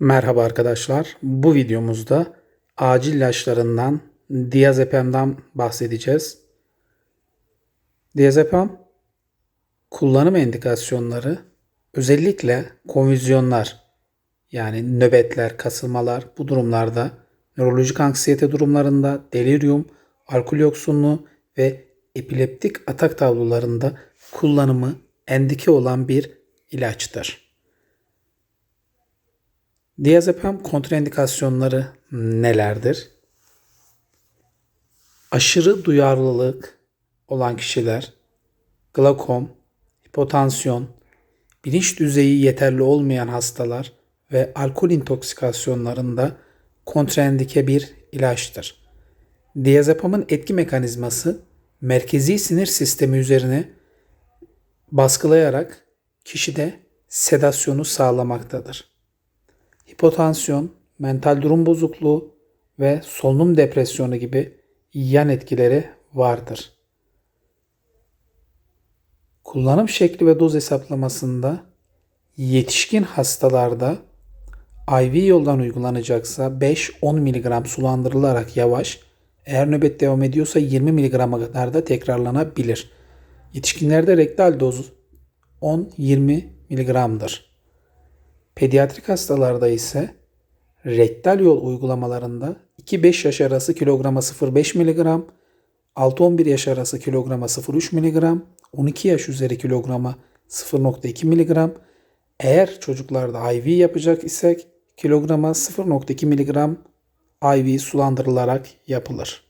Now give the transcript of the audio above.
Merhaba arkadaşlar. Bu videomuzda acil ilaçlarından diazepamdan bahsedeceğiz. Diazepam kullanım endikasyonları özellikle konvüzyonlar yani nöbetler, kasılmalar bu durumlarda nörolojik anksiyete durumlarında delirium, alkol yoksunluğu ve epileptik atak tablolarında kullanımı endike olan bir ilaçtır. Diazepam kontraindikasyonları nelerdir? Aşırı duyarlılık olan kişiler, glakom, hipotansiyon, bilinç düzeyi yeterli olmayan hastalar ve alkol intoksikasyonlarında kontraindike bir ilaçtır. Diazepamın etki mekanizması merkezi sinir sistemi üzerine baskılayarak kişide sedasyonu sağlamaktadır hipotansiyon, mental durum bozukluğu ve solunum depresyonu gibi yan etkileri vardır. Kullanım şekli ve doz hesaplamasında yetişkin hastalarda IV yoldan uygulanacaksa 5-10 mg sulandırılarak yavaş, eğer nöbet devam ediyorsa 20 mg'a kadar da tekrarlanabilir. Yetişkinlerde rektal doz 10-20 mg'dır. Pediatrik hastalarda ise rektal yol uygulamalarında 2-5 yaş arası kilograma 0,5 mg, 6-11 yaş arası kilograma 0,3 mg, 12 yaş üzeri kilograma 0,2 mg, eğer çocuklarda IV yapacak isek kilograma 0,2 mg IV sulandırılarak yapılır.